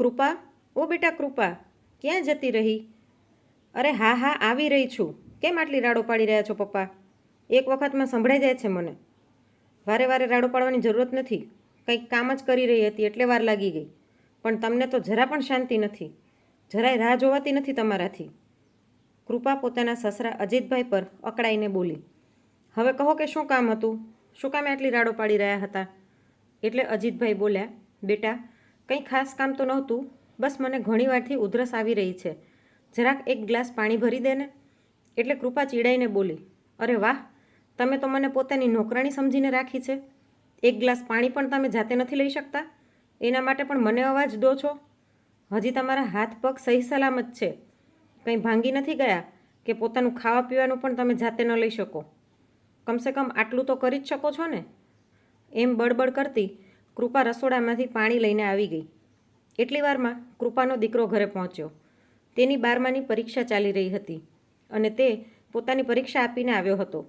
કૃપા, ઓ બેટા કૃપા, ક્યાં જતી રહી? અરે હા હા, આવી રહી છું. કેમ આટલી રાડો પાડી રહ્યા છો પપ્પા? એક વખતમાં સંભળાઈ જાય છે મને. વારે વારે રાડો પાડવાની જરૂરત નથી. કંઈક કામ જ કરી રહી હતી એટલે વાર લાગી ગઈ. પણ તમને તો જરા પણ શાંતિ નથી. જરાય રાહ જોવાતી નથી તમારાથી. કૃપા પોતાના સસરા અજીતભાઈ પર અકળાઈને બોલી. હવે કહો કે શું કામ હતું? શું કામ આટલી રાડો પાડી રહ્યા હતા? એટલે અજીતભાઈ બોલ્યા, બેટા કંઈ ખાસ કામ તો નહોતું, બસ મને ઘણીવારથી ઉધરસ આવી રહી છે. જરાક એક ગ્લાસ પાણી ભરી દે ને? એટલે કૃપા ચીડાઈને બોલી, અરે વાહ, તમે તો મને પોતાની નોકરાણી સમજીને રાખી છે. એક ગ્લાસ પાણી પણ તમે જાતે નથી લઈ શકતા? એના માટે પણ મને અવાજ દો છો. હજી તમારા હાથ પગ સહી સલામત છે. કંઈ ભાંગી નથી ગયા કે પોતાનું ખાવા પીવાનું પણ તમે જાતે ન લઈ શકો? કમસે કમ આટલું તો કરી જ શકો છો ને? એમ બળબડ કરતી કૃપા રસોડામાંથી પાણી લઈને આવી ગઈ. એટલી વારમાં કૃપાનો દીકરો ઘરે પહોંચ્યો. તેની બારમાની પરીક્ષા ચાલી રહી હતી અને તે પોતાની પરીક્ષા આપીને આવ્યો હતો.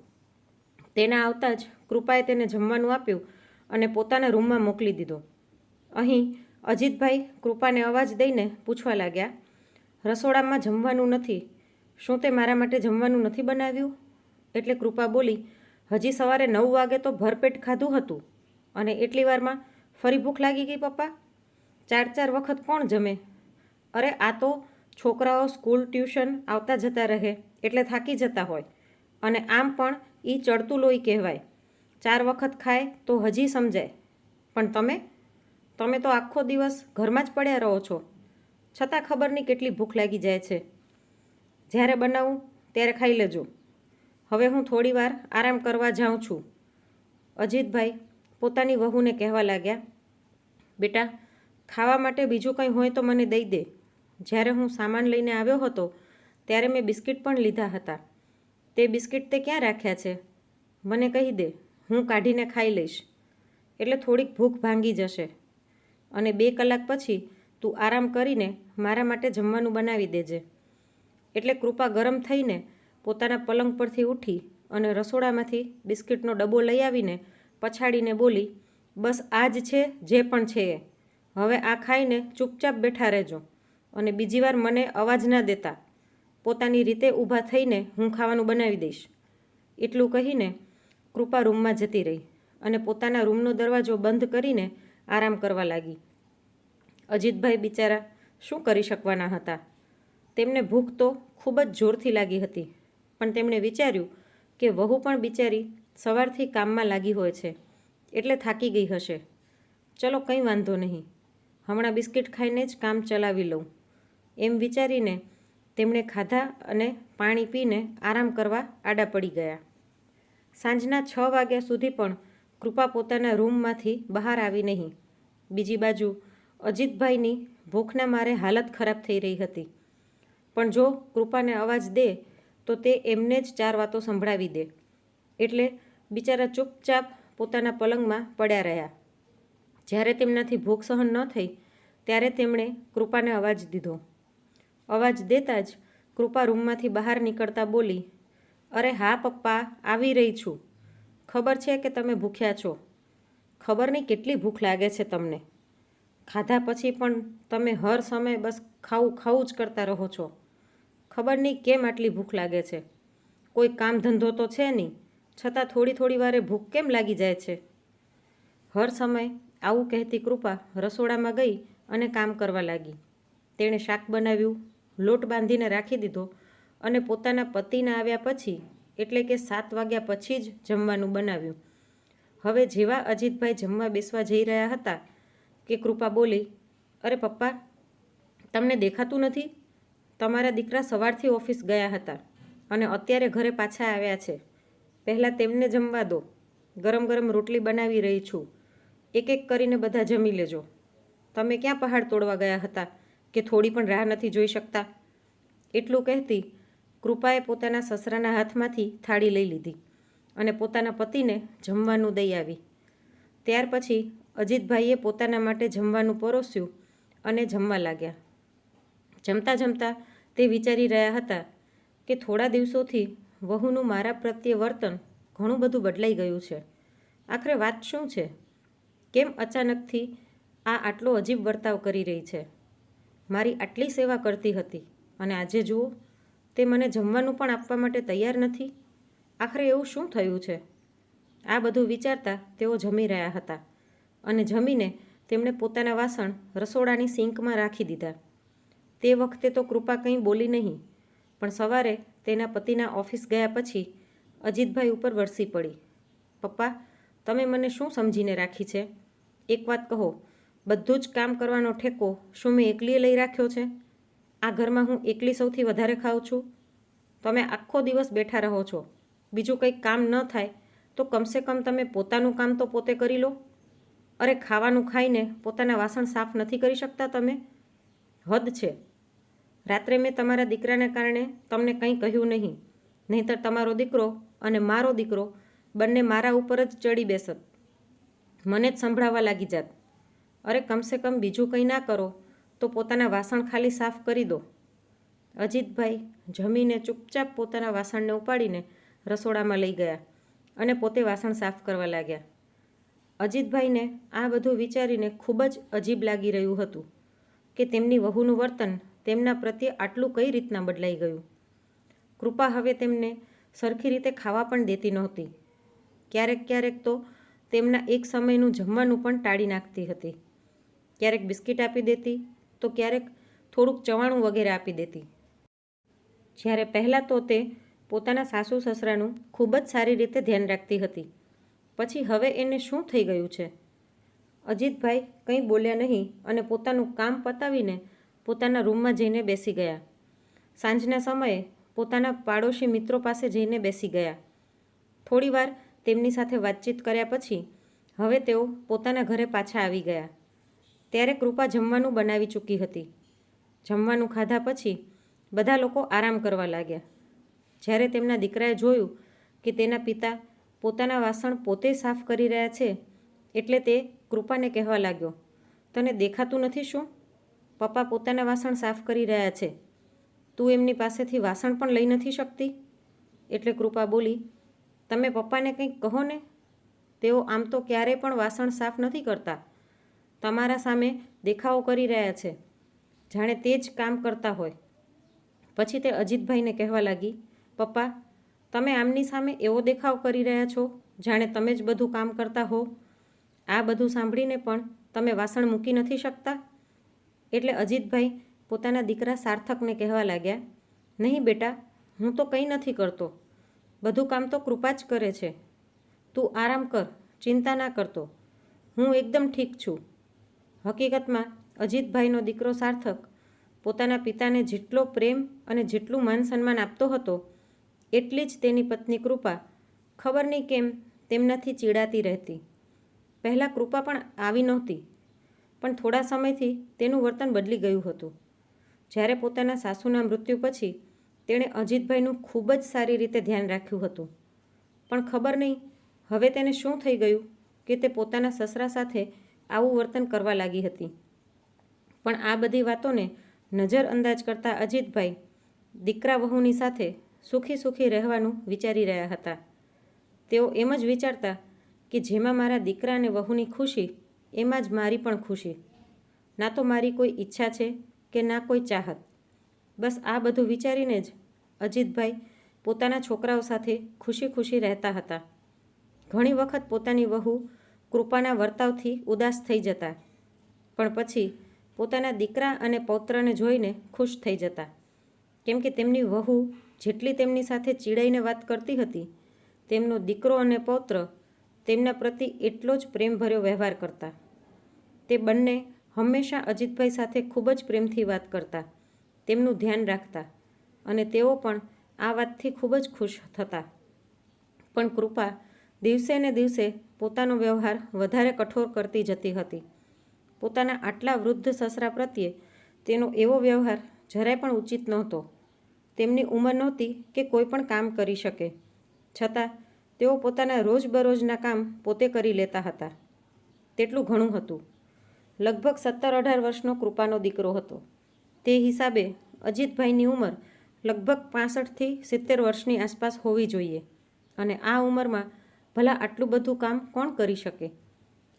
તેના આવતા જ કૃપાએ તેને જમવાનું આપ્યું અને પોતાના રૂમમાં મોકલી દીધો. અહીં અજીતભાઈ કૃપાને અવાજ દઈને પૂછવા લાગ્યા, રસોડામાં જમવાનું નથી. શું તે મારા માટે જમવાનું નથી બનાવ્યું? એટલે કૃપા બોલી, હજી સવારે નવ વાગે તો ભરપેટ ખાધું હતું અને એટલી વારમાં ફરી ભૂખ લાગી ગઈ, પપ્પા? ચાર ચાર વખત કોણ જમે? અરે, આ તો છોકરાઓ સ્કૂલ ટ્યુશન આવતા જતા રહે, એટલે થાકી જતા હોય. અને આમ પણ એ ચડતું લોહી કહેવાય. ચાર વખત ખાય તો હજી સમજાય. પણ તમે? તમે તો આખો દિવસ ઘરમાં જ પડ્યા રહો છો. છતાં ખબર નહીં કેટલી ભૂખ લાગી જાય છે. જ્યારે બનાવું, ત્યારે ખાઈ લેજો. હવે હું થોડીવાર આરામ કરવા જાઉં છું. અજીતભાઈ પોતાની વહુને કહેવા લાગ્યા, બેટા, ખાવા માટે બીજું કંઈ હોય તો મને દઈ દે. જ્યારે હું સામાન લઈને આવ્યો હતો, ત્યારે મેં બિસ્કિટ પણ લીધા હતા. તે બિસ્કિટ તે ક્યાં રાખ્યા છે? મને કહી દે, હું કાઢીને ખાઈ લઈશ. એટલે થોડીક ભૂખ ભાંગી જશે. અને બે કલાક પછી તું આરામ કરીને મારા માટે જમવાનું બનાવી દેજે. એટલે કૃપા ગરમ થઈને પોતાના પલંગ પરથી ઉઠી અને રસોડામાંથી બિસ્કિટનો ડબ્બો લઈ આવીને પછાડીને બોલી, બસ આ જ છે જે પણ છે એ. હવે આ ખાઈને ચૂપચાપ બેઠા રહેજો અને બીજી વાર મને અવાજ ના દેતા. પોતાની રીતે ઊભા થઈને હું ખાવાનું બનાવી દઈશ. એટલું કહીને કૃપા રૂમમાં જતી રહી અને પોતાના રૂમનો દરવાજો બંધ કરીને આરામ કરવા લાગી. અજીતભાઈ બિચારા શું કરી શકવાના હતા? તેમને ભૂખ તો ખૂબ જ જોરથી લાગી હતી, પણ તેમણે વિચાર્યું કે વહુ પણ બિચારી સવારથી કામમાં લાગી હોય છે, એટલે થાકી ગઈ હશે. ચલો કંઈ વાંધો નહીં. હમણાં બિસ્કિટ ખાઈને જ કામ ચલાવી લઉં. એમ વિચારીને તેમણે ખાધા અને પાણી પીને આરામ કરવા આડા પડી ગયા. સાંજના છ વાગ્યા સુધી પણ કૃપા પોતાના રૂમમાંથી બહાર આવી નહીં. બીજી બાજુ અજીતભાઈની ભૂખના મારે હાલત ખરાબ થઈ રહી હતી. પણ જો કૃપાને અવાજ દે, તો તે એમને જ ચાર વાતો સંભળાવી દે. એટલે બિચારા ચૂપચાપ પોતાના પલંગમાં પડ્યા રહ્યા. જ્યારે તેમનાથી ભૂખ સહન ન થઈ, ત્યારે તેમણે કૃપાને અવાજ દીધો. અવાજ દેતા જ કૃપા રૂમમાંથી બહાર નીકળતા બોલી, અરે હા, પપ્પા, આવી રહી છું. ખબર છે કે તમે ભૂખ્યા છો. ખબર નહીં કેટલી ભૂખ લાગે છે તમને. ખાધા પછી પણ તમે હર સમય બસ ખાવું ખાવું જ કરતા રહો છો. ખબર નહીં કેમ આટલી ભૂખ લાગે છે? કોઈ કામ ધંધો તો છે નહીં. છતાં થોડી થોડી વારે ભૂખ કેમ લાગી જાય છે? હર સમય આવું કહેતી કૃપા રસોડામાં ગઈ અને કામ કરવા લાગી. તેણે શાક બનાવ્યું, લોટ બાંધીને રાખી દીધો અને પોતાના પતિના આવ્યા પછી, એટલે કે સાત વાગ્યા પછી જ જમવાનું બનાવ્યું. હવે જેવા અજીતભાઈ જમવા બેસવા જઈ રહ્યા હતા કે કૃપા બોલી, અરે પપ્પા, તમને દેખાતું નથી? તમારા દીકરા સવારથી ઓફિસ ગયા હતા અને અત્યારે ઘરે પાછા આવ્યા છે. પહેલાં તેમને જમવા દો. ગરમ ગરમ રોટલી બનાવી રહી છું. એક એક કરીને બધા જમી લેજો. તમે ક્યાં પહાડ તોડવા ગયા હતા કે થોડી પણ રાહ નથી જોઈ શકતા? એટલું કહેતી કૃપાએ પોતાના સસરાના હાથમાંથી થાળી લઈ લીધી અને પોતાના પતિને જમવાનું દઈ આવી. ત્યાર પછી અજીતભાઈએ પોતાના માટે જમવાનું પરોસ્યું અને જમવા લાગ્યા. જમતા જમતા તે વિચારી રહ્યા હતા કે થોડા દિવસોથી વહુનું મારા પ્રત્યે વર્તન ઘણું બધું બદલાઈ ગયું છે. આખરે વાત શું છે? કેમ અચાનકથી આ આટલો અજીબ વર્તાવ કરી રહી છે? મારી આટલી સેવા કરતી હતી અને આજે જુઓ, તે મને જમવાનું પણ આપવા માટે તૈયાર નથી? આખરે એવું શું થયું છે? આ બધું વિચારતા તેઓ જમી રહ્યા હતા અને જમીને તેમણે પોતાના વાસણ રસોડાની સિંકમાં રાખી દીધા. તે વખતે તો કૃપા કંઈ બોલી નહીં, પણ સવારે તેના પતિના ઓફિસ ગયા પછી અજીતભાઈ ઉપર વરસી પડી. પપ્પા, તમે મને શું સમજીને રાખી છે? એક વાત કહો, બધું જ કામ કરવાનો ઠેકો શું મેં એકલીએ લઈ રાખ્યો છે? આ ઘરમાં હું એકલી સૌથી વધારે ખાઉં છું? તમે આખો દિવસ બેઠા રહો છો. બીજું કંઈક કામ ન થાય તો કમસે કમ તમે પોતાનું કામ તો પોતે કરી લો. અરે, ખાવાનું ખાઈને પોતાના વાસણ સાફ નથી કરી શકતા તમે? હદ છે. રાત્રે મેં તમારા દીકરાને કારણે તમને કંઈ કહ્યું નહીં. નહીંતર તમારો દીકરો અને મારો દીકરો બંને મારા ઉપર જ ચડી બેસત. મને જ સંભળાવા લાગી જાત. અરે કમસે કમ બીજું કંઈ ના કરો, તો પોતાના વાસણ ખાલી સાફ કરી દો. અજીતભાઈ જમીને ચૂપચાપ પોતાના વાસણને ઉપાડીને રસોડામાં લઈ ગયા અને પોતે વાસણ સાફ કરવા લાગ્યા. અજીતભાઈને આ બધું વિચારીને ખૂબ જ અજીબ લાગી રહ્યું હતું કે તેમની વહુનું વર્તન તેમના પ્રત્યે આટલું કઈ રીતના બદલાઈ ગયું? કૃપા હવે તેમને સરખી રીતે ખાવા પણ દેતી નહોતી. ક્યારેક ક્યારેક તો તેમના એક સમયનું જમવાનું પણ ટાળી નાખતી હતી. ક્યારેક બિસ્કિટ આપી દેતી, તો ક્યારેક થોડુંક ચવાણું વગેરે આપી દેતી. જ્યારે પહેલાં તો તે પોતાના સાસુ સસરાનું ખૂબ જ સારી રીતે ધ્યાન રાખતી હતી. પછી હવે એને શું થઈ ગયું છે? અજીતભાઈ કંઈ બોલ્યા નહીં અને પોતાનું કામ પતાવીને પોતાના રૂમમાં જઈને બેસી ગયા. સાંજના સમયે પોતાના પાડોશી મિત્રો પાસે જઈને બેસી ગયા. થોડીવાર તેમની સાથે વાતચીત કર્યા પછી હવે તેઓ પોતાના ઘરે પાછા આવી ગયા. ત્યારે કૃપા જમવાનું બનાવી ચૂકી હતી. જમવાનું ખાધા પછી બધા લોકો આરામ કરવા લાગ્યા. જ્યારે તેમના દીકરાએ જોયું કે તેના પિતા પોતાના વાસણ પોતે સાફ કરી રહ્યા છે, એટલે તે કૃપાને કહેવા લાગ્યો, તને દેખાતું નથી શું? પપ્પા પોતાના વાસણ સાફ કરી રહ્યા છે. તું એમની પાસેથી વાસણ પણ લઈ નથી શકતી? એટલે કૃપા બોલી, તમે પપ્પાને કંઈક કહો ને. તેઓ આમ તો ક્યારેય પણ વાસણ સાફ નથી કરતા. તમારા સામે દેખાવો કરી રહ્યા છે. જાણે તે જ કામ કરતા હોય. પછી તે અજીતભાઈને કહેવા લાગી, પપ્પા, તમે આમની સામે એવો દેખાવ કરી રહ્યા છો, જાણે તમે જ બધું કામ કરતા હો. આ બધું સાંભળીને પણ તમે વાસણ મૂકી નથી શકતા? એટલે અજીતભાઈ પોતાના દીકરા સાર્થકને કહેવા લાગ્યા, નહીં બેટા, હું તો કંઈ નથી કરતો. બધું કામ તો કૃપા જ કરે છે. તું આરામ કર, ચિંતા ના કરતો. હું એકદમ ઠીક છું. હકીકતમાં અજીતભાઈનો દીકરો સાર્થક પોતાના પિતાને જેટલો પ્રેમ અને જેટલું માન સન્માન આપતો હતો, એટલી જ તેની પત્ની કૃપા ખબર નહીં કેમ તેમનાથી ચીડાતી રહેતી. પહેલાં કૃપા પણ આવી નહોતી. પણ થોડા સમયથી તેનું વર્તન બદલી ગયું હતું. જ્યારે પોતાના સાસુના મૃત્યુ પછી તેણે અજીતભાઈનું ખૂબ જ સારી રીતે ધ્યાન રાખ્યું હતું. પણ ખબર નહીં, હવે તેને શું થઈ ગયું કે તે પોતાના સસરા સાથે આવું વર્તન કરવા લાગી હતી. પણ આ બધી વાતોને નજરઅંદાજ કરતા અજીતભાઈ દીકરા વહુની સાથે સુખી સુખી રહેવાનું વિચારી રહ્યા હતા. તેઓ એમ જ વિચારતા કે જેમાં મારા દીકરા અને વહુની ખુશી એમાં જ મારી પણ ખુશી. ના તો મારી કોઈ ઈચ્છા છે કે ના કોઈ ચાહત. બસ આ બધું વિચારીને જ અજીતભાઈ પોતાના છોકરાઓ સાથે ખુશી ખુશી રહેતા હતા. ઘણી વખત પોતાની વહુ કૃપાના વર્તાવથી ઉદાસ થઈ જતા, પણ પછી પોતાના દીકરા અને પૌત્રને જોઈને ખુશ થઈ જતા. કેમ કે તેમની વહુ જેટલી તેમની સાથે ચીડાઈને વાત કરતી હતી, તેમનો દીકરો અને પૌત્ર તેમના પ્રતિ એટલો જ પ્રેમભર્યો વ્યવહાર કરતા. તે બંને હંમેશા અજીતભાઈ સાથે ખૂબ જ પ્રેમથી વાત કરતા, તેમનું ધ્યાન રાખતા અને તેઓ પણ આ વાતથી ખૂબ જ ખુશ થતા. પણ કૃપા દિવસે ને દિવસે પોતાનો વ્યવહાર વધારે કઠોર કરતી જતી હતી. પોતાના આટલા વૃદ્ધ સસરા પ્રત્યે તેનો એવો વ્યવહાર જરાય પણ ઉચિત નહોતો. તેમની ઉંમર નહોતી કે કોઈ પણ કામ કરી શકે. છતાં તેઓ પોતાના રોજબરોજના કામ પોતે કરી લેતા હતા. તેટલું ઘણું હતું. લગભગ સત્તર અઢાર વર્ષનો કૃપાનો દીકરો હતો. તે હિસાબે અજીતભાઈની ઉંમર લગભગ પાસઠથી સિત્તેર વર્ષની આસપાસ હોવી જોઈએ અને આ ઉંમરમાં ભલા આટલું બધું કામ કોણ કરી શકે?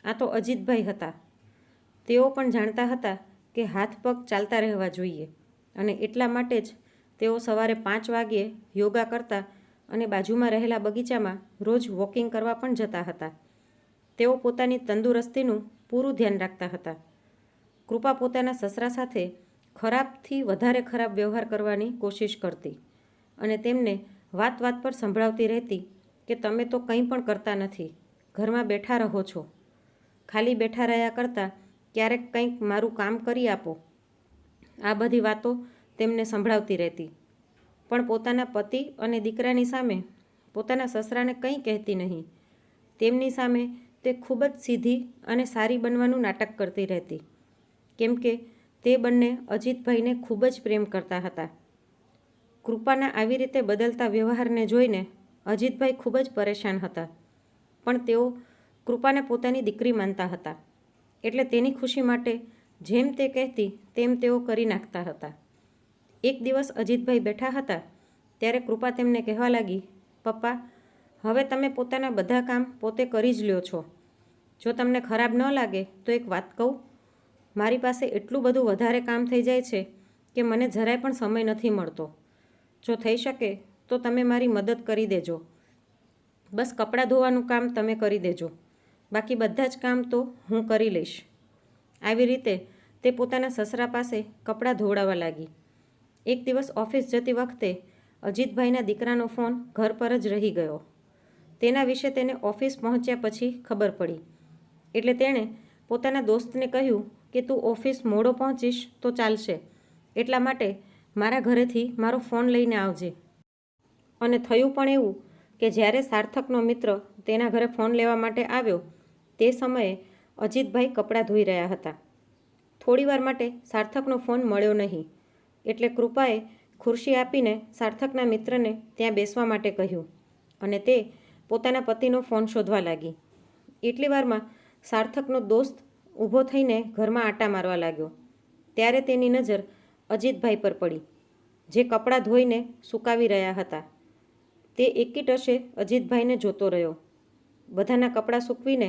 આ તો અજીતભાઈ હતા. તેઓ પણ જાણતા હતા કે હાથ પગ ચાલતા રહેવા જોઈએ અને એટલા માટે જ તેઓ સવારે પાંચ વાગ્યે યોગા કરતા અને બાજુમાં રહેલા બગીચામાં રોજ વોકિંગ કરવા પણ જતા હતા. તેઓ પોતાની તંદુરસ્તીનું પૂરું ધ્યાન રાખતા હતા. કૃપા પોતાના સસરા સાથે ખરાબથી વધારે ખરાબ વ્યવહાર કરવાની કોશિશ કરતી અને તેમને વાત વાત પર સંભળાવતી રહેતી કે તમે તો કંઈ પણ કરતા નથી, ઘરમાં બેઠા રહો છો. ખાલી બેઠા રહ્યા કરતાં ક્યારેક કંઈક મારું કામ કરી આપો. આ બધી વાતો તેમને સંભળાવતી રહેતી. પણ પોતાના પતિ અને દીકરાની સામે પોતાના સસરાને કંઈ કહેતી નહીં. તેમની સામે તે ખૂબ જ સીધી અને સારી બનવાનું નાટક કરતી રહેતી. કેમ કે તે બંને અજીતભાઈને ખૂબ જ પ્રેમ કરતા હતા. કૃપાના આવી રીતે બદલતા વ્યવહારને જોઈને અજીતભાઈ ખૂબ જ પરેશાન હતા. પણ તેઓ કૃપાને પોતાની દીકરી માનતા હતા. એટલે તેની ખુશી માટે જેમ તે કહેતી તેમ તેઓ કરી નાખતા હતા. એક દિવસ અજીતભાઈ બેઠા હતા, ત્યારે કૃપા તેમને કહેવા લાગી, પપ્પા, હવે તમે પોતાના બધા કામ પોતે કરી જ લ્યો છો. જો તમને ખરાબ ન લાગે, તો એક વાત કહું. મારી પાસે એટલું બધું વધારે કામ થઈ જાય છે કે મને જરાય પણ સમય નથી મળતો. જો થઈ શકે, તો તમે મારી મદદ કરી દેજો. બસ કપડાં ધોવાનું કામ તમે કરી દેજો. બાકી બધા જ કામ તો હું કરી લઈશ. આવી રીતે તે પોતાના સસરા પાસે કપડાં ધોવડાવવા લાગી. એક દિવસ ઓફિસ જતી વખતે અજીતભાઈના દીકરાનો ફોન ઘર પર જ રહી ગયો. તેના વિશે તેને ઓફિસ પહોંચ્યા પછી ખબર પડી. એટલે તેણે પોતાના દોસ્તને કહ્યું કે, તું ઓફિસ મોડો પહોંચીશ તો ચાલશે. એટલા માટે મારા ઘરેથી મારો ફોન લઈને આવજે. અને થયું પણ એવું કે જ્યારે સાર્થકનો મિત્ર તેના ઘરે ફોન લેવા માટે આવ્યો, તે સમયે અજીતભાઈ કપડાં ધોઈ રહ્યા હતા. થોડીવાર માટે સાર્થકનો ફોન મળ્યો નહીં. એટલે કૃપાએ ખુરશી આપીને સાર્થકના મિત્રને ત્યાં બેસવા માટે કહ્યું અને તે પોતાના પતિનો ફોન શોધવા લાગી. એટલી વારમાં સાર્થકનો દોસ્ત ઊભો થઈને ઘરમાં આટા મારવા લાગ્યો. ત્યારે તેની નજર અજીતભાઈ પર પડી, જે કપડાં ધોઈને સુકાવી રહ્યા હતા. તે એકીટશે અજીતભાઈને જોતો રહ્યો. બધાના કપડાં સૂકવીને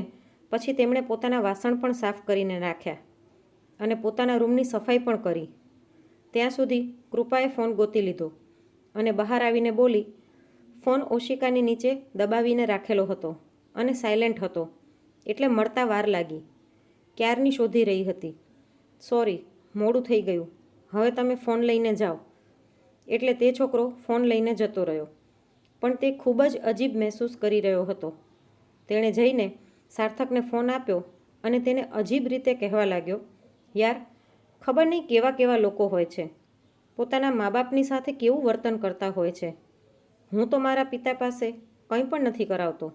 પછી તેમણે પોતાના વાસણ પણ સાફ કરીને રાખ્યા અને પોતાના રૂમની સફાઈ પણ કરી. ત્યાં સુધી કૃપાએ ફોન ગોતી લીધો અને બહાર આવીને બોલી, ફોન ઓશિકાની નીચે દબાવીને રાખેલો હતો અને સાયલેન્ટ હતો, એટલે મળતા વાર લાગી. ક્યારની શોધી રહી હતી? સોરી, મોડું થઈ ગયું. હવે તમે ફોન લઈને જાઓ. એટલે તે છોકરો ફોન લઈને જતો રહ્યો. પણ તે ખૂબ જ અજીબ મહેસૂસ કરી રહ્યો હતો. તેણે જઈને સાર્થકને ફોન આપ્યો અને તેને અજીબ રીતે કહેવા લાગ્યો, યાર ખબર નહીં કેવા કેવા લોકો હોય છે. પોતાના મા બાપની સાથે કેવું વર્તન કરતા હોય છે. હું તો મારા પિતા પાસે કંઈ પણ નથી કરાવતો.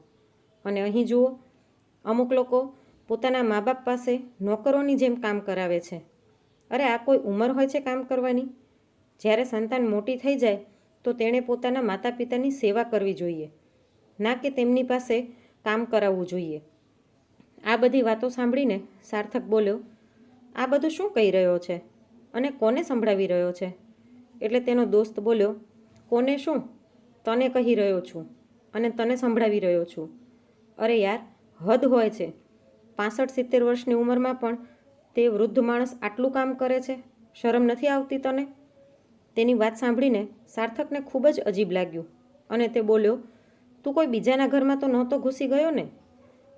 અને અહીં જુઓ, અમુક લોકો પોતાના મા બાપ પાસે નોકરોની જેમ કામ કરાવે છે. અરે, આ કોઈ ઉંમર હોય છે કામ કરવાની? જ્યારે સંતાન મોટી થઈ જાય, તો તેણે પોતાના માતા પિતાની સેવા કરવી જોઈએ. ના કે તેમની પાસે કામ કરાવવું જોઈએ. આ બધી વાતો સાંભળીને સાર્થક બોલ્યો આ બધું શું કહી રહ્યો છે? અને કોને સંભળાવી રહ્યો છે? એટલે તેનો દોસ્ત બોલ્યો, કોને શું? તને કહી રહ્યો છું અને તને સંભળાવી રહ્યો છું. અરે યાર, હદ હોય છે. પાસઠ સિત્તેર વર્ષની ઉંમરમાં પણ તે વૃદ્ધ માણસ આટલું કામ કરે છે? શરમ નથી આવતી તને? તેની વાત સાંભળીને સાર્થકને ખૂબ જ અજીબ લાગ્યું અને તે બોલ્યો, તું કોઈ બીજાના ઘરમાં તો નહોતો ઘૂસી ગયો ને?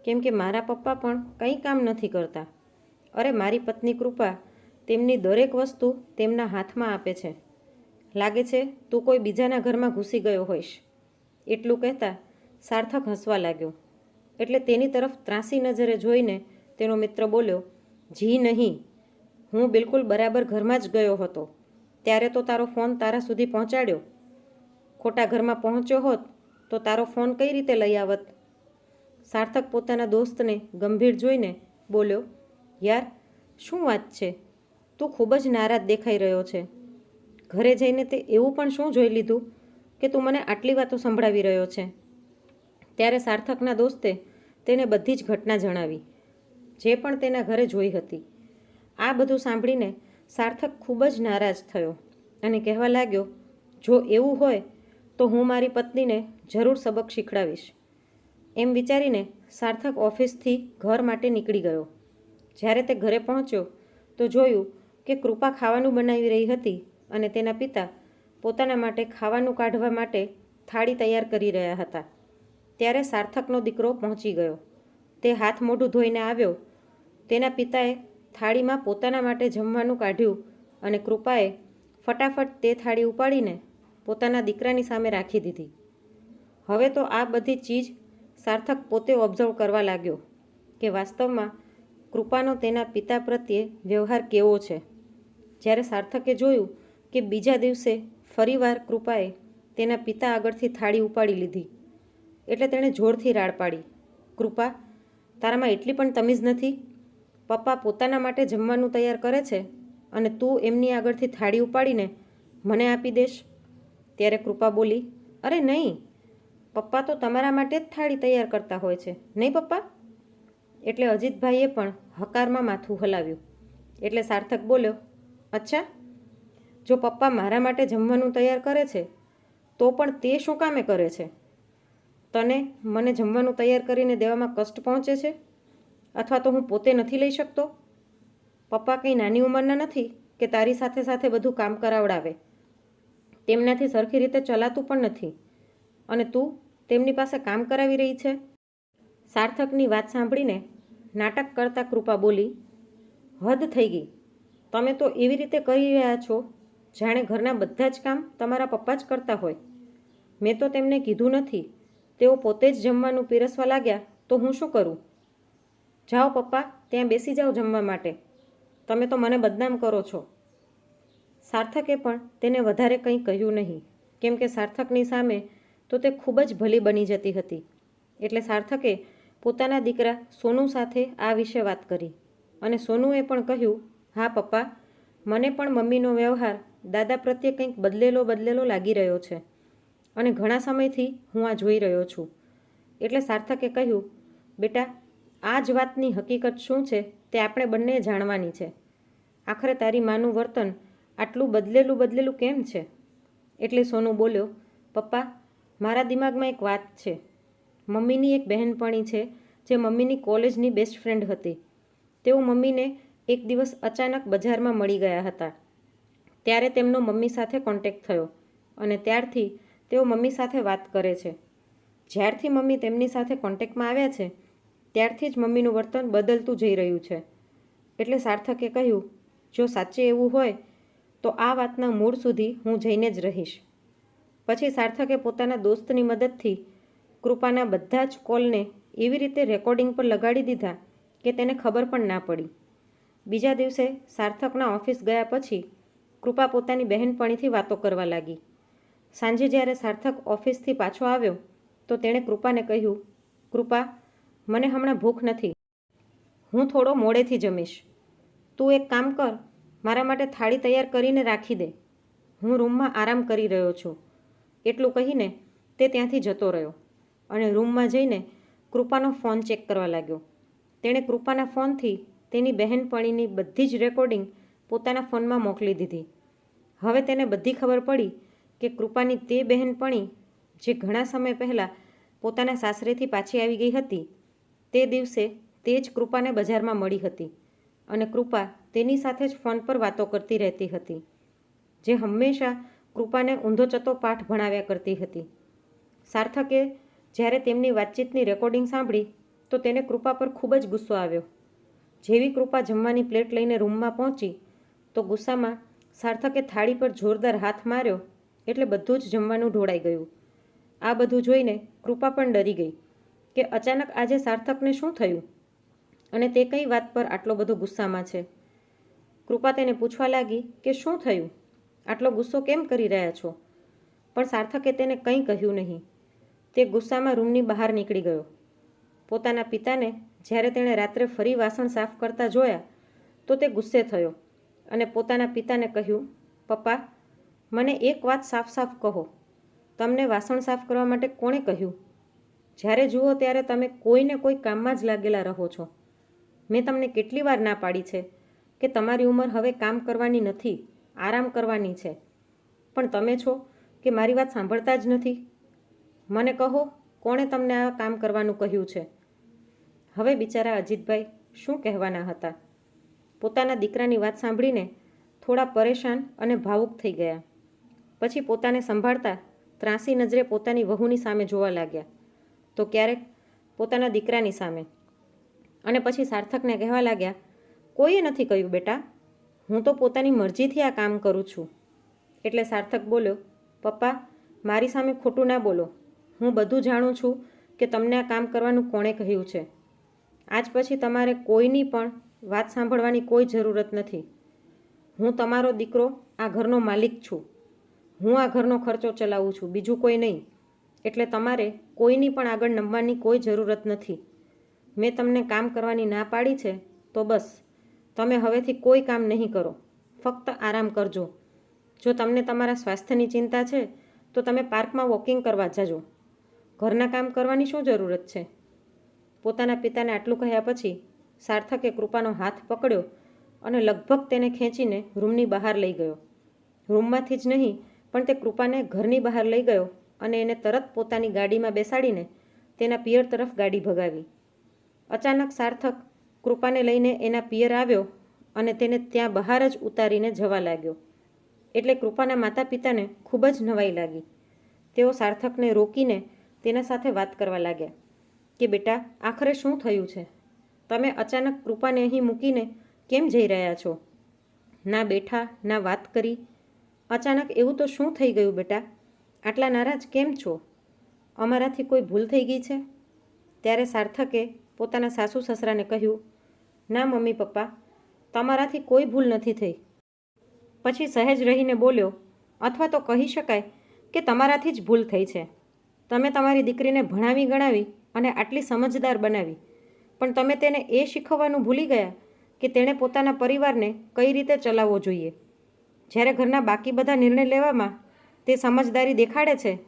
કેમ કે મારા પપ્પા પણ કંઈ કામ નથી કરતા. અરે મારી પત્ની કૃપા, તેમની દરેક વસ્તુ તેમના હાથમાં આપે છે. લાગે છે તું કોઈ બીજાના ઘરમાં ઘૂસી ગયો હોઈશ. એટલું કહેતા સાર્થક હસવા લાગ્યો. એટલે તેની તરફ ત્રાસી નજરે જોઈને તેનો મિત્ર બોલ્યો, જી નહીં, હું બિલકુલ બરાબર ઘરમાં જ ગયો હતો. ત્યારે તો તારો ફોન તારા સુધી પહોંચાડ્યો. ખોટા ઘરમાં પહોંચ્યો હોત તો તારો ફોન કઈ રીતે લઈ આવત? સાર્થક પોતાના દોસ્તને ગંભીર જોઈને બોલ્યો યાર, શું વાત છે? તું ખૂબ જ નારાજ દેખાઈ રહ્યો છે. ઘરે જઈને તે એવું પણ શું જોઈ લીધું કે તું મને આટલી વાતો સંભળાવી રહ્યો છે? ત્યારે સાર્થકના દોસ્તે તેને બધી જ ઘટના જણાવી, જે પણ તેના ઘરે જોઈ હતી. આ બધું સાંભળીને સાર્થક ખૂબ જ નારાજ થયો અને કહેવા લાગ્યો, જો એવું હોય તો હું મારી પત્નીને જરૂર સબક શીખડાવીશ. એમ વિચારીને સાર્થક ઓફિસથી ઘર માટે નીકળી ગયો. જ્યારે તે ઘરે પહોંચ્યો, તો જોયું કે કૃપા ખાવાનું બનાવી રહી હતી અને તેના પિતા પોતાના માટે ખાવાનું કાઢવા માટે થાળી તૈયાર કરી રહ્યા હતા. ત્યારે સાર્થકનો દીકરો પહોંચી ગયો. તે હાથ મોઢું ધોઈને આવ્યો. તેના પિતાએ થાળીમાં પોતાના માટે જમવાનું કાઢ્યું અને કૃપાએ ફટાફટ તે થાળી ઉપાડીને પોતાના દીકરાની સામે રાખી દીધી. હવે તો આ બધી ચીજ સાર્થક પોતે ઓબ્ઝર્વ કરવા લાગ્યો કે વાસ્તવમાં કૃપાનો તેના પિતા પ્રત્યે વ્યવહાર કેવો છે? જ્યારે સાર્થકે જોયું કે બીજા દિવસે ફરીવાર કૃપાએ તેના પિતા આગળથી થાળી ઉપાડી લીધી, એટલે તેણે જોરથી રાડ પાડી. કૃપા, તારામાં એટલી પણ તમીઝ નથી? પપ્પા પોતાના માટે જમવાનું તૈયાર કરે છે અને તું એમની આગળથી થાળી ઉપાડીને મને આપી દેશ? ત્યારે કૃપા બોલી, અરે નહીં, પપ્પા તો તમારા માટે જ થાળી તૈયાર કરતા હોય છે, નહીં પપ્પા? એટલે અજીતભાઈએ પણ હકારમાં માથું હલાવ્યું. એટલે સાર્થક બોલ્યો, અચ્છા, જો પપ્પા મારા માટે જમવાનું તૈયાર કરે છે, તો પણ તે શું કામે કરે છે? તને મને જમવાનું તૈયાર કરીને દેવામાં કષ્ટ પહોંચે છે? અથવા તો હું પોતે નથી લઈ શકતો? પપ્પા કંઈ નાની ઉંમરના નથી કે તારી સાથે સાથે બધું કામ કરાવડાવે? તેમનાથી સરખી રીતે ચલાતું પણ નથી. અને તું તેમની પાસે કામ કરાવી રહી છે? સાર્થકની વાત સાંભળીને નાટક કરતા કૃપા બોલી, હદ થઈ ગઈ. તમે તો એવી રીતે કરી રહ્યા છો, જાણે ઘરના બધા જ કામ તમારા પપ્પા જ કરતા હોય. મેં તો તેમને કીધું નથી. તેઓ પોતે જ જમવાનું પીરસવા લાગ્યા, તો હું શું કરું? જાઓ પપ્પા, ત્યાં બેસી જાઓ જમવા માટે. તમે તો મને બદનામ કરો છો. સાર્થકે પણ તેને વધારે કંઈ કહ્યું નહીં. કેમ કે સાર્થકની સામે તો તે ખૂબ જ ભલી બની જતી હતી. એટલે સાર્થકે પોતાના દીકરા સોનુ સાથે આ વિશે વાત કરી અને સોનુએ પણ કહ્યું, હા, પપ્પા, મને પણ મમ્મીનો વ્યવહાર દાદા પ્રત્યે કંઈક બદલેલો બદલેલો લાગી રહ્યો છે અને ઘણા સમયથી હું આ જોઈ રહ્યો છું. એટલે સાર્થકે કહ્યું, બેટા, આ જ વાતની હકીકત શું છે તે આપણે બંને જાણવાની છે. આખરે તારી માનું વર્તન આટલું બદલેલું બદલેલું કેમ છે? એટલે સોનુ બોલ્યો, પપ્પા, મારા દિમાગમાં એક વાત છે. મમ્મીની એક બહેનપણી છે, જે મમ્મીની કોલેજની બેસ્ટ ફ્રેન્ડ હતી. તેઓ મમ્મીને એક દિવસ અચાનક બજારમાં મળી ગયા હતા. ત્યારે તેમનો મમ્મી સાથે કોન્ટેક્ટ થયો અને ત્યારથી તેઓ મમ્મી સાથે વાત કરે છે. જ્યારથી મમ્મી તેમની સાથે કોન્ટેક્ટમાં આવ્યા છે, ત્યારથી જ મમ્મીનું વર્તન બદલતું જઈ રહ્યું છે. એટલે સાર્થકે કહ્યું, જો સાચે એવું હોય, તો આ વાતના મૂળ સુધી હું જઈને જ રહીશ. પછી સાર્થકે પોતાના દોસ્તની મદદથી કૃપાના બધા જ કોલને એવી રીતે રેકોર્ડિંગ પર લગાડી દીધા કે તેને ખબર પણ ના પડી. બીજા દિવસે સાર્થકના ઓફિસ ગયા પછી કૃપા પોતાની બહેનપણીથી વાતો કરવા લાગી. સાંજે જ્યારે સાર્થક ઓફિસથી પાછો આવ્યો, તો તેણે કૃપાને કહ્યું, કૃપા, મને હમણાં ભૂખ નથી. હું થોડો મોડેથી જમીશ. તું એક કામ કર, મારા માટે થાળી તૈયાર કરીને રાખી દે. હું રૂમમાં આરામ કરી રહ્યો છું. એટલું કહીને તે ત્યાંથી જતો રહ્યો. અને રૂમમાં જઈને કૃપાનો ફોન ચેક કરવા લાગ્યો. તેણે કૃપાના ફોનથી તેની બહેનપણીની બધી જ રેકોર્ડિંગ પોતાના ફોનમાં મોકલી દીધી. હવે તેને બધી ખબર પડી કે કૃપાની તે બહેનપણી જે ઘણા સમય પહેલાં પોતાના સાસરેથી પાછી આવી ગઈ હતી, તે દિવસે તે જ કૃપાને બજારમાં મળી હતી અને કૃપા તેની સાથે જ ફોન પર વાતો કરતી રહેતી હતી, જે હંમેશા કૃપાને ઊંધો ચતો પાઠ ભણાવ્યા કરતી હતી. સાર્થકે જ્યારે તેમની વાતચીતની રેકોર્ડિંગ સાંભળી, તો તેને કૃપા પર ખૂબ જ ગુસ્સો આવ્યો. જેવી કૃપા જમવાની પ્લેટ લઈને રૂમમાં પહોંચી, તો ગુસ્સામાં સાર્થકે થાળી પર જોરદાર હાથ માર્યો એટલે બધું જ જમવાનું ઢોળાઈ ગયું. આ બધું જોઈને કૃપા પણ ડરી ગઈ કે અચાનક આજે સાર્થકને શું થયું? અને તે કઈ વાત પર આટલો બધો ગુસ્સામાં છે? કૃપા તેને પૂછવા લાગી કે શું થયું? આટલો ગુસ્સો કેમ કરી રહ્યા છો? પણ સાર્થકે તેને કંઈ કહ્યું નહીં. તે ગુસ્સામાં રૂમની બહાર નીકળી ગયો. પોતાના પિતાને જ્યારે તેણે રાત્રે ફરી વાસણ સાફ કરતા જોયા, તો તે ગુસ્સે થયો અને પોતાના પિતાને કહ્યું, પપ્પા, મને એક વાત સાફ સાફ કહો. તમને વાસણ સાફ કરવા માટે કોણે કહ્યું? જ્યારે જુઓ ત્યારે તમે કોઈને કોઈ કામમાં જ લાગેલા રહો છો. મેં તમને કેટલી વાર ના પાડી છે કે તમારી ઉંમર હવે કામ કરવાની નથી, આરામ કરવાની છે. પણ તમે છો કે મારી વાત સાંભળતા જ નથી? મને કહો, કોણે તમને આ કામ કરવાનું કહ્યું છે? હવે બિચારા અજીતભાઈ શું કહેવાના હતા? પોતાના દીકરાની વાત સાંભળીને થોડા પરેશાન અને ભાવુક થઈ ગયા. પછી પોતાને સંભાળતા ત્રાસી નજરે પોતાની વહુની સામે જોવા લાગ્યા. તો ક્યારેક પોતાના દીકરાની સામે. અને પછી સાર્થકને કહેવા લાગ્યા, કોઈએ નથી કહ્યું બેટા, હું તો પોતાની મરજીથી આ કામ કરું છું. એટલે સાર્થક બોલ્યો, પપ્પા, મારી સામે ખોટું ના બોલો. હું બધું જાણું છું કે તમને આ કામ કરવાનું કોણે કહ્યું છે. આજ પછી તમારે કોઈની પણ વાત સાંભળવાની કોઈ જરૂરત નથી. હું તમારો દીકરો આ ઘરનો માલિક છું. હું આ ઘરનો ખર્ચો ચલાવું છું, બીજું કોઈ નહીં. એટલે તમારે કોઈની પણ આગળ નમવાની કોઈ જરૂરત નથી. મેં તમને કામ કરવાની ના પાડી છે તો બસ. તમે હવેથી કોઈ કામ નહીં કરો. ફક્ત આરામ કરજો. જો તમને તમારા સ્વાસ્થ્યની ચિંતા છે, તો તમે પાર્કમાં વોકિંગ કરવા જજો. ઘરના કામ કરવાની શું જરૂરત છે? પોતાના પિતાને આટલું કહ્યા પછી સાર્થકે કૃપાનો હાથ પકડ્યો અને લગભગ તેને ખેંચીને રૂમની બહાર લઈ ગયો. રૂમમાંથી જ નહીં, પણ તે કૃપાને ઘરની બહાર લઈ ગયો અને એને તરત પોતાની ગાડીમાં બેસાડીને તેના પિયર તરફ ગાડી ભગાવી. અચાનક સાર્થક કૃપાને લઈને એના પિયર આવ્યો અને તેને ત્યાં બહાર જ ઉતારીને જવા લાગ્યો. એટલે કૃપાના માતા પિતાને ખૂબ જ નવાઈ લાગી. તેઓ સાર્થકને રોકીને તેના સાથે વાત કરવા લાગ્યા કે બેટા, આખરે શું થયું છે? તમે અચાનક કૃપાને અહીં મૂકીને કેમ જઈ રહ્યા છો? ના બેઠા, ના વાત કરી. અચાનક એવું તો શું થઈ ગયું બેટા? આટલા નારાજ કેમ છો? અમારાથી કોઈ ભૂલ થઈ ગઈ છે? ત્યારે સાર્થકે પોતાના સાસુ સસરાને કહ્યું, ના મમ્મી પપ્પા, તમારાથી કોઈ ભૂલ નથી થઈ. પછી સહેજ રહીને બોલ્યો, અથવા તો કહી શકાય કે તમારાથી જ ભૂલ થઈ છે. તમે તમારી દીકરીને ભણાવી ગણાવી અને આટલી સમજદાર બનાવી. પણ તમે તેને એ શીખવવાનું ભૂલી ગયા કે તેણે પોતાના પરિવારને કઈ રીતે ચલાવવો જોઈએ. જ્યારે ઘરના બાકી બધા નિર્ણય લેવામાં તે સમજદારી દેખાડે છે,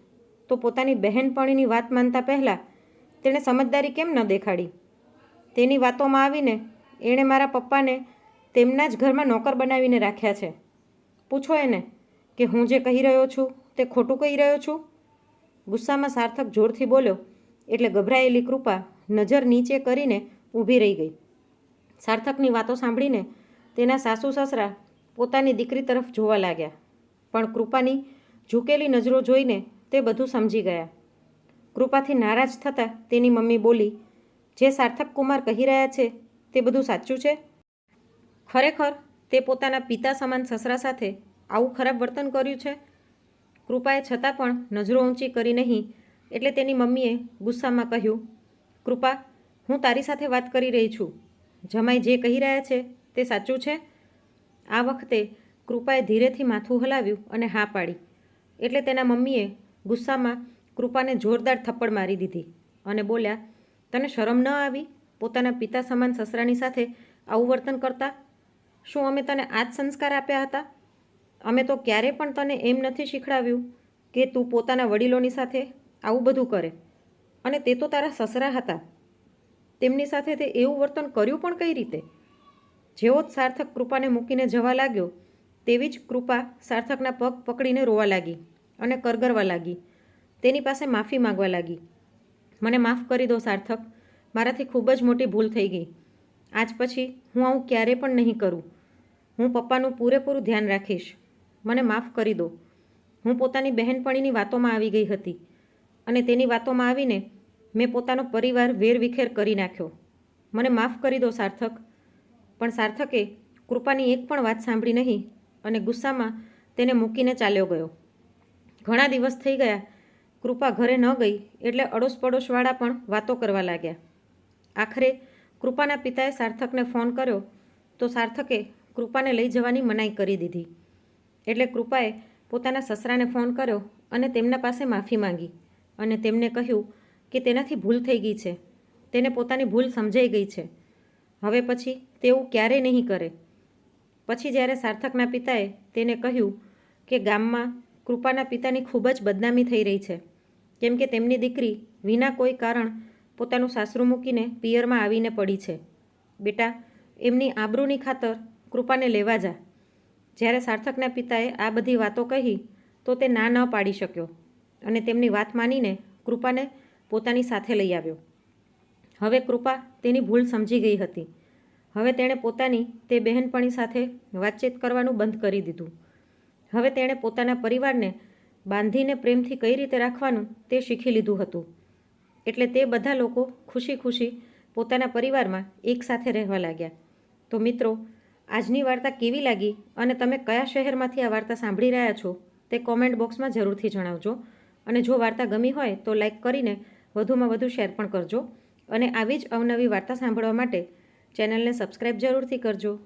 તો પોતાની બહેનપણીની વાત માનતા પહેલાં તેણે સમજદારી કેમ ન દેખાડી? તેની વાતોમાં આવીને એણે મારા પપ્પાને તેમના જ ઘરમાં નોકર બનાવીને રાખ્યા છે. પૂછો એને કે હું જે કહી રહ્યો છું તે ખોટું કહી રહ્યો છું? ગુસ્સામાં સાર્થક જોરથી બોલ્યો, એટલે ગભરાયેલી કૃપા નજર નીચે કરીને ઊભી રહી ગઈ. સાર્થકની વાતો સાંભળીને તેના સાસુ સસરા પોતાની દીકરી તરફ જોવા લાગ્યા, પણ કૃપાની ઝૂકેલી નજરો જોઈને તે બધું સમજી ગયા. કૃપાથી નારાજ થતાં તેની મમ્મી બોલી, જે સાર્થક કુમાર કહી રહ્યા છે, તે બધું સાચું છે? ખરેખર તે પોતાના પિતા સમાન સસરા સાથે આવું ખરાબ વર્તન કર્યું છે? કૃપાએ છતાં પણ નજરો ઊંચી કરી નહીં એટલે તેની મમ્મીએ ગુસ્સામાં કહ્યું, કૃપા, હું તારી સાથે વાત કરી રહી છું. જમાઈ જે કહી રહ્યા છે તે સાચું છે? આ વખતે કૃપાએ ધીરેથી માથું હલાવ્યું અને હા પાડી. એટલે તેના મમ્મીએ ગુસ્સામાં કૃપાને જોરદાર થપ્પડ મારી દીધી અને બોલ્યા, તને શરમ ન આવી પોતાના પિતા સમાન સસરાની સાથે આવું વર્તન કરતા? શું અમે તને આ જ સંસ્કાર આપ્યા હતા? અમે તો ક્યારે પણ તને એમ નથી શીખડાવ્યું કે તું પોતાના વડીલોની સાથે આવું બધું કરે. અને તે તો તારા સસરા હતા. તેમની સાથે તે એવું વર્તન કર્યું પણ કઈ રીતે? જેવો જ સાર્થક કૃપાને મૂકીને જવા લાગ્યો, તેવી જ કૃપા સાર્થકના પગ પકડીને રોવા લાગી અને કરગરવા લાગી. તેની પાસે માફી માંગવા લાગી. મને માફ કરી દો સાર્થક, મારાથી ખૂબ જ મોટી ભૂલ થઈ ગઈ. આજ પછી હું આવું ક્યારે પણ નહીં કરું. હું પપ્પાનું પૂરેપૂરું ધ્યાન રાખીશ. મને માફ કરી દો. હું પોતાની બહેનપણીની વાતોમાં આવી ગઈ હતી અને તેની વાતોમાં આવીને મેં પોતાનો પરિવાર વેરવિખેર કરી નાખ્યો. મને માફ કરી દો, સાર્થક. પણ સાર્થકે કૃપાની એક પણ વાત સાંભળી નહીં અને ગુસ્સામાં તેને મૂકીને ચાલ્યો ગયો. ઘણા દિવસ થઈ ગયા કૃપા ઘરે ન ગઈ એટલે અડોશ પડોશવાળા પણ વાતો કરવા લાગ્યા. આખરે કૃપાના પિતાએ સાર્થકને ફોન કર્યો તો સાર્થકે કૃપાને લઈ જવાની મનાઈ કરી દીધી. એટલે કૃપાએ પોતાના સસરાને ફોન કર્યો અને તેમના પાસે માફી માંગી અને તેમને કહ્યું કે તેનાથી ભૂલ થઈ ગઈ છે. તેને પોતાની ભૂલ સમજાઈ ગઈ છે. હવે પછી તેવું ક્યારેય નહીં કરે. પછી જ્યારે સાર્થકના પિતાએ તેને કહ્યું કે ગામમાં કૃપાના પિતાની ખૂબ જ બદનામી થઈ રહી છે. કેમ કે તેમની દીકરી વિના કોઈ કારણ પોતાનું સાસરું મૂકીને પિયરમાં આવીને પડી છે. બેટા, એમની આબરૂની ખાતર કૃપાને લેવા જા. જ્યારે સાર્થકના પિતાએ આ બધી વાતો કહી, તો તે ના ન પાડી શક્યો અને તેમની વાત માનીને કૃપાને પોતાની સાથે લઈ આવ્યો. હવે કૃપા તેની ભૂલ સમજી ગઈ હતી. હવે તેણે પોતાની તે બહેનપણી સાથે વાતચીત કરવાનું બંધ કરી દીધું. હવે તેણે પોતાના પરિવારને બાંધીને પ્રેમથી કઈ રીતે રાખવાનું તે શીખી લીધું હતું. એટલે તે બધા લોકો ખુશી ખુશી પોતાના પરિવારમાં એકસાથે રહેવા લાગ્યા. તો મિત્રો આજની વાર્તા કેવી લાગી અને તમે કયા શહેરમાંથી આ વાર્તા સાંભળી રહ્યા છો તે કોમેન્ટ બોક્સમાં જરૂરથી જણાવજો. અને જો વાર્તા ગમી હોય તો લાઇક કરીને વધુમાં વધુ શેર પણ કરજો. અને આવી જ અવનવી વાર્તા સાંભળવા માટે ચેનલને સબસ્ક્રાઈબ જરૂરથી કરજો.